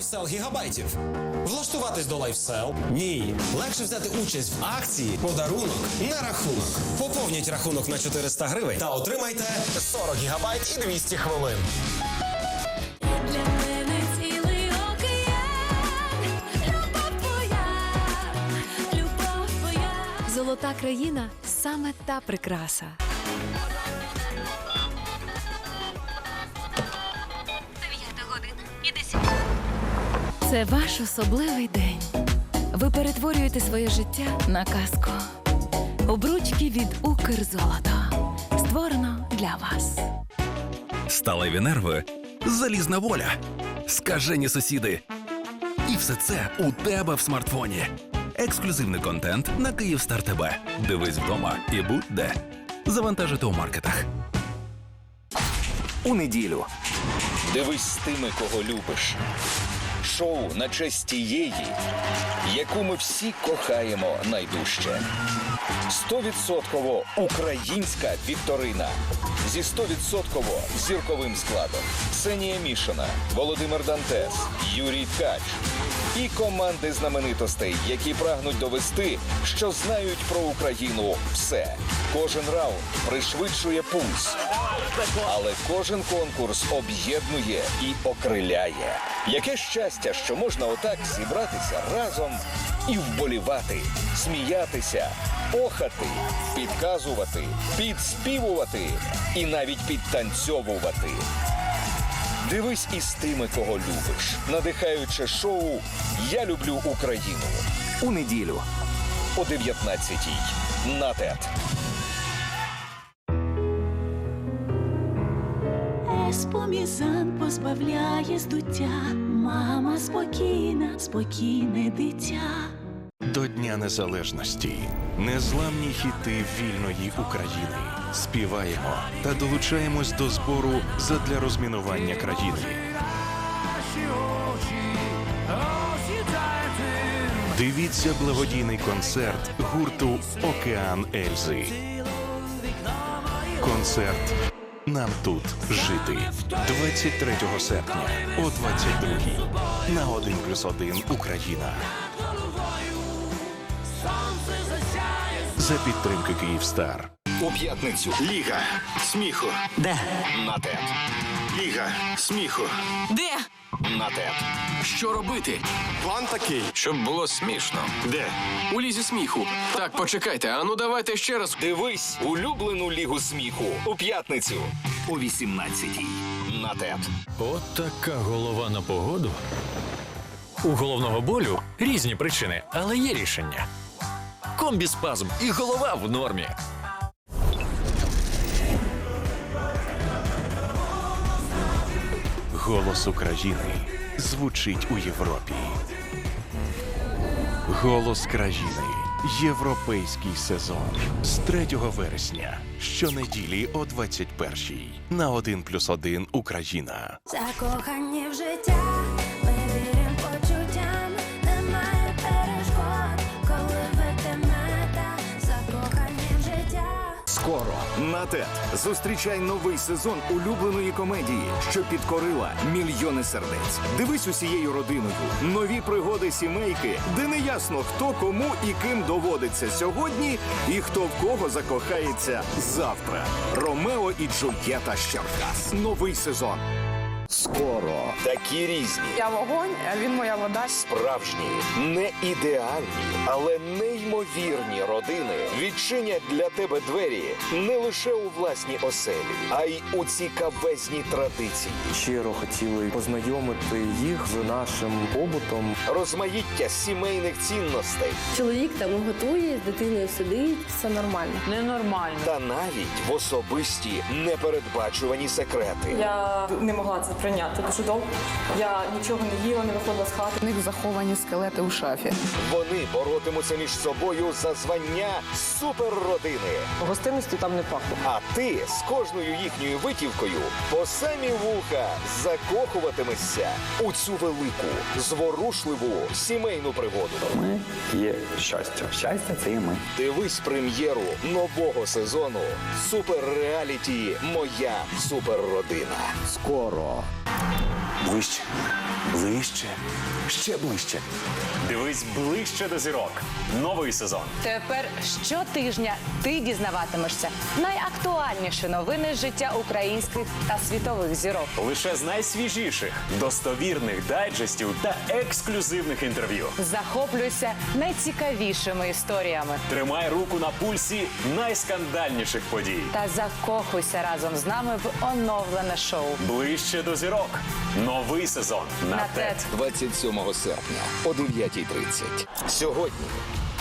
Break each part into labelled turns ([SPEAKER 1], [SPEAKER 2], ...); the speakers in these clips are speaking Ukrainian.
[SPEAKER 1] лайфсел гігабайтів. Влаштуватись до лайфсел? Ні. Легше взяти участь в акції подарунок на рахунок. Поповніть рахунок на 400 гривень та отримайте 40 гігабайт і 200 хвилин.
[SPEAKER 2] Золота країна саме та прикраса. Це ваш особливий день. Ви перетворюєте своє життя на казку. Обручки від Укрзолото. Створено для вас.
[SPEAKER 3] Сталеві нерви, залізна воля, скажені сусіди. І все це у тебе в смартфоні. Ексклюзивний контент на Київстар ТБ. Дивись вдома і будь де. Завантажити у маркетах.
[SPEAKER 4] у неділю.
[SPEAKER 5] Дивись з тими, кого любиш. Шоу на честь тієї, яку ми всі кохаємо найдужче. Стовідсотково українська вікторина зі стовідсотково зірковим складом. Ксенія Мішина, Володимир Дантес, Юрій Ткач і команди знаменитостей, які прагнуть довести, що знають про Україну все. Кожен раунд пришвидшує пульс. Але кожен конкурс об'єднує і окриляє. Яке щастя, що можна отак зібратися разом і вболівати, сміятися, охати, підказувати, підспівувати і навіть підтанцьовувати. Дивись із тими, кого любиш, надихаюче шоу Я люблю Україну
[SPEAKER 4] У неділю.
[SPEAKER 5] о 19-й на ТЕТ.
[SPEAKER 6] Еспомізан позбавляє здуття. Мама спокійна, спокійне дитя.
[SPEAKER 7] До Дня Незалежності незламні хіти вільної України. Співаємо та долучаємось до збору задля розмінування країни. Дивіться благодійний концерт гурту Океан Ельзи. Концерт Нам тут жити 23 серпня о 22 на 1 плюс 1 Україна. За підтримки Київстар.
[SPEAKER 8] У п'ятницю Ліга сміху.
[SPEAKER 4] Де?
[SPEAKER 8] На ТЕТ. Ліга сміху.
[SPEAKER 9] Де?
[SPEAKER 8] На ТЕТ.
[SPEAKER 9] Що робити?
[SPEAKER 8] План такий.
[SPEAKER 9] Щоб було смішно.
[SPEAKER 8] Де?
[SPEAKER 9] У лізі сміху. Так, почекайте, а ну давайте ще раз.
[SPEAKER 5] Дивись улюблену лігу сміху у п'ятницю.
[SPEAKER 4] О 18-й.
[SPEAKER 5] На ТЕТ.
[SPEAKER 10] От така голова на погоду. У головного болю різні причини, але є рішення. Комбіспазм і голова в нормі.
[SPEAKER 7] Голос України звучить у Європі. Голос країни. Європейський сезон з 3 вересня. Щонеділі о 21 на 1 плюс 1 Україна.
[SPEAKER 11] Закохані в життя,
[SPEAKER 4] Скоро ТЕТ зустрічай новий сезон улюбленої комедії, що підкорила мільйони сердець. Дивись усією родиною. Нові пригоди сімейки, де не ясно хто кому і ким доводиться сьогодні, і хто в кого закохається завтра. Ромео і Джульєта з. Новий сезон.
[SPEAKER 5] Скоро такі різні,
[SPEAKER 12] Я вогонь, а він моя вода.
[SPEAKER 5] справжні, не ідеальні, але неймовірні родини відчинять для тебе двері не лише у власній оселі, а й у цікавезній традиції.
[SPEAKER 13] Щиро хотіли познайомити їх з нашим побутом.
[SPEAKER 5] Розмаїття сімейних цінностей
[SPEAKER 6] Чоловік там готує, з дитиною сидить.
[SPEAKER 12] Все нормально. Ненормально.
[SPEAKER 5] та навіть в особисті непередбачувані секрети.
[SPEAKER 12] Я не могла це прийняти дуже довго. Я нічого не їла, не виходила з хати. У них заховані скелети у шафі.
[SPEAKER 5] Вони боротимуться між собою за звання суперродини.
[SPEAKER 12] Гостинності там не пахло.
[SPEAKER 5] А ти з кожною їхньою витівкою по самі вуха закохуватимешся у цю велику, зворушливу сімейну пригоду.
[SPEAKER 13] Ми є щастя. Щастя це і ми.
[SPEAKER 5] Дивись прем'єру нового сезону Суперреаліті Моя суперродина.
[SPEAKER 4] Скоро.
[SPEAKER 13] Вище.
[SPEAKER 14] Ближче, ще ближче. Дивись ближче до зірок. Новий сезон.
[SPEAKER 15] Тепер щотижня ти дізнаватимешся найактуальніші новини з життя українських та світових зірок.
[SPEAKER 14] Лише з найсвіжіших, достовірних дайджестів та ексклюзивних інтерв'ю.
[SPEAKER 15] Захоплюйся найцікавішими історіями
[SPEAKER 14] Тримай руку на пульсі найскандальніших подій.
[SPEAKER 15] та закохуйся разом з нами в оновлене шоу.
[SPEAKER 14] Ближче до зірок. Новий сезон на,
[SPEAKER 15] На
[SPEAKER 14] ТЕТ.
[SPEAKER 5] 27 серпня о 9.30. Сьогодні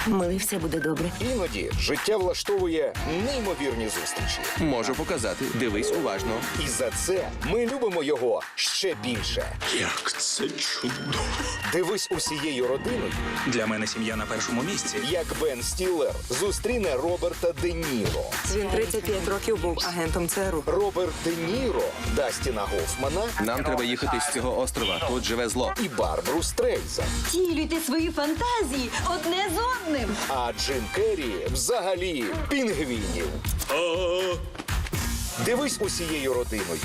[SPEAKER 6] Милий, все буде добре.
[SPEAKER 5] іноді життя влаштовує неймовірні зустрічі.
[SPEAKER 13] Можу показати. Дивись уважно.
[SPEAKER 5] І за це ми любимо його ще більше.
[SPEAKER 8] Як це чудо.
[SPEAKER 5] Дивись усією родиною,
[SPEAKER 8] Для мене сім'я на першому місці.
[SPEAKER 5] як Бен Стіллер зустріне Роберта Де Ніро.
[SPEAKER 6] Він 35 років був агентом ЦРУ.
[SPEAKER 5] Роберт Де Ніро, Дастіна Гофмана
[SPEAKER 13] Нам треба їхати з цього острова. Тут живе зло.
[SPEAKER 5] і Барбару Стрейза.
[SPEAKER 6] Втілюйте свої фантазії одне з одним.
[SPEAKER 5] А Джим Керрі взагалі пінгвінів. Дивись усією родиною.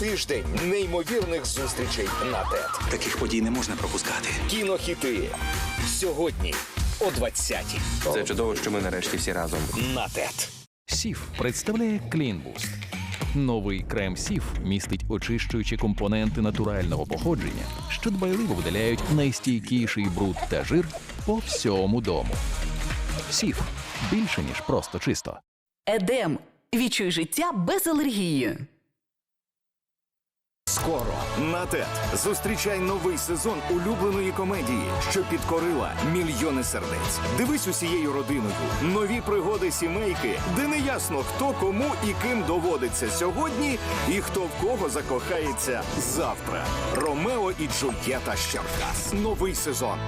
[SPEAKER 5] Тиждень неймовірних зустрічей на ТЕТ.
[SPEAKER 8] Таких подій не можна пропускати.
[SPEAKER 5] Кінохіти. Сьогодні о 20-й.
[SPEAKER 13] Це чудово, що ми нарешті всі разом.
[SPEAKER 5] На ТЕТ.
[SPEAKER 16] Сіф представляє Boost. Новий крем Сіф містить очищуючі компоненти натурального походження, що дбайливо видаляють найстійкіший бруд та жир по всьому дому. Сіф більше ніж просто чисто.
[SPEAKER 6] Едем. Відчуй життя без алергії.
[SPEAKER 4] Скоро на ТЕТ зустрічай новий сезон улюбленої комедії, що підкорила мільйони сердець. Дивись усією родиною. Нові пригоди сімейки, де не ясно хто кому і ким доводиться сьогодні, і хто в кого закохається завтра. Ромео і Джульєта з Черкас. Новий сезон.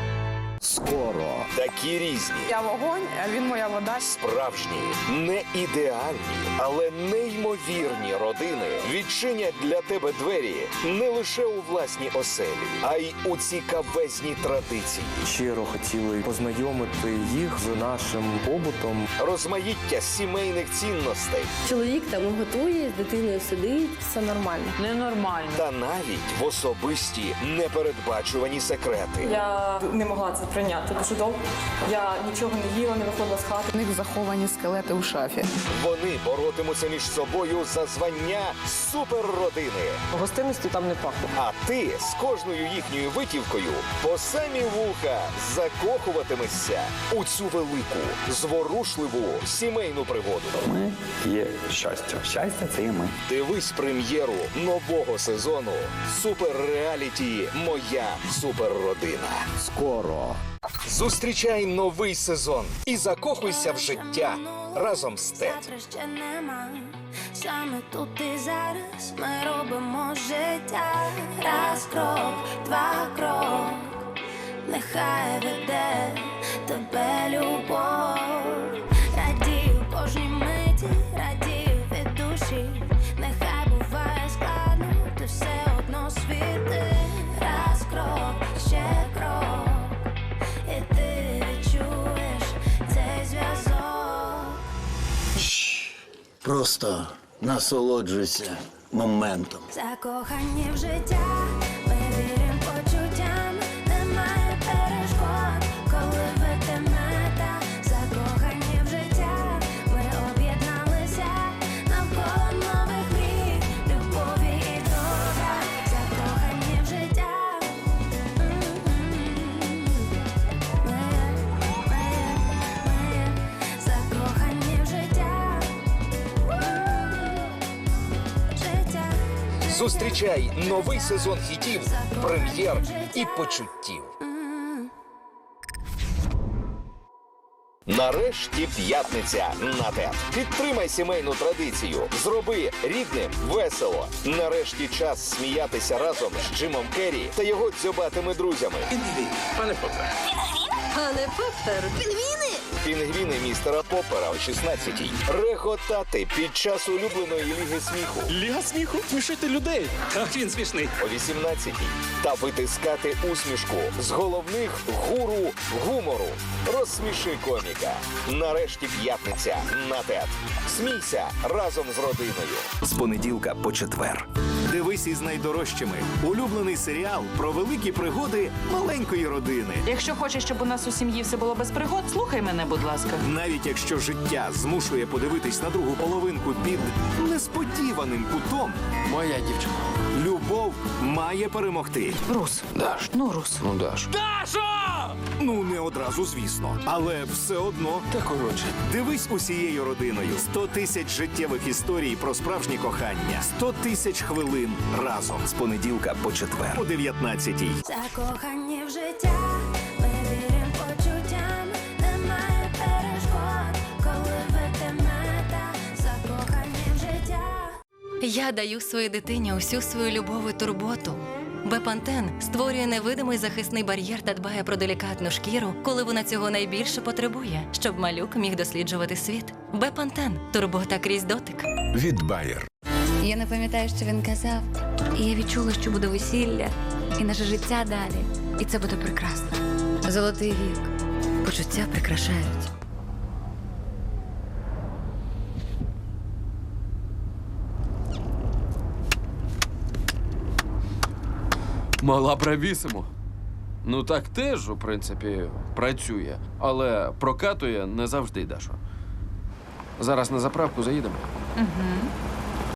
[SPEAKER 5] Скоро такі різні,
[SPEAKER 12] Я вогонь, а він моя вода.
[SPEAKER 5] справжні, не ідеальні, але неймовірні родини відчинять для тебе двері не лише у власній оселі, а й у цікавезній традиції.
[SPEAKER 13] Щиро хотіли познайомити їх з нашим побутом.
[SPEAKER 5] Розмаїття сімейних цінностей
[SPEAKER 6] Чоловік там готує, з дитиною сидить.
[SPEAKER 12] Все нормально. Ненормально.
[SPEAKER 5] та навіть в особисті непередбачувані секрети.
[SPEAKER 12] Я не могла це прийняти дуже довго. Я нічого не їла, не виходила з хати. У них заховані скелети у шафі.
[SPEAKER 5] Вони боротимуться між собою за звання суперродини.
[SPEAKER 12] Гостинності там не пахло.
[SPEAKER 5] А ти з кожною їхньою витівкою по самі вуха закохуватимешся у цю велику, зворушливу сімейну пригоду.
[SPEAKER 14] Ми є щастя. Щастя це і ми.
[SPEAKER 5] Дивись прем'єру нового сезону Суперреаліті Моя суперродина. Скоро зустрічай новий сезон і закохуйся в життя разом з
[SPEAKER 11] нема. Саме тут і зараз ми робимо життя. Раз крок, два крок, нехай веде тебе любов.
[SPEAKER 17] Просто насолоджуйся моментом.
[SPEAKER 11] Закохані в життя,
[SPEAKER 5] Зустрічай новий сезон хітів, прем'єр і почуттів. Нарешті п'ятниця на ТЕТ. Підтримай сімейну традицію. Зроби рідним весело. Нарешті час сміятися разом з Джимом Керрі та його дзьобатими друзями.
[SPEAKER 8] Пане Попе.
[SPEAKER 6] Пане Пеппер, пінгвіни!
[SPEAKER 5] Пінгвіни містера Поппера о 16-й. Реготати під час улюбленої ліги сміху.
[SPEAKER 14] Ліга сміху смішити людей. Так він смішний.
[SPEAKER 5] о 18-й. Та витискати усмішку з головних гуру гумору. Розсміши коміка. Нарешті п'ятниця на ТЕТ. Смійся разом з родиною.
[SPEAKER 4] З понеділка по четвер.
[SPEAKER 5] Дивись із найдорожчими. Улюблений серіал про великі пригоди маленької родини.
[SPEAKER 18] Якщо хочеш, щоб у нас у сім'ї все було без пригод, слухай мене, будь ласка.
[SPEAKER 5] Навіть якщо життя змушує подивитись на другу половинку під несподіваним кутом,
[SPEAKER 9] Моя дівчина.
[SPEAKER 5] Любов має перемогти.
[SPEAKER 18] Рус.
[SPEAKER 9] Даш.
[SPEAKER 18] Ну, Рус.
[SPEAKER 9] Ну, Даш.
[SPEAKER 5] Ну не одразу, звісно, але все одно.
[SPEAKER 9] Та коротше.
[SPEAKER 5] Дивись усією родиною. 100 тисяч життєвих історій про справжнє кохання. 100 тисяч хвилин разом з понеділка по четвер о 19-й.
[SPEAKER 11] Закохані в життя,
[SPEAKER 2] Я даю своїй дитині усю свою любов і турботу. Бепантен створює невидимий захисний бар'єр та дбає про делікатну шкіру, коли вона цього найбільше потребує, щоб малюк міг досліджувати світ. Бепантен турбота крізь дотик.
[SPEAKER 16] Від Bayer.
[SPEAKER 2] Я не пам'ятаю, що він казав. І я відчула, що буде весілля, і наше життя далі. І це буде прекрасно. Золотий вік. Почуття прикрашають.
[SPEAKER 9] Мала бравісимо. Ну так теж, у принципі, працює, але прокатує не завжди, Дашо. Зараз на заправку заїдемо.
[SPEAKER 18] Угу.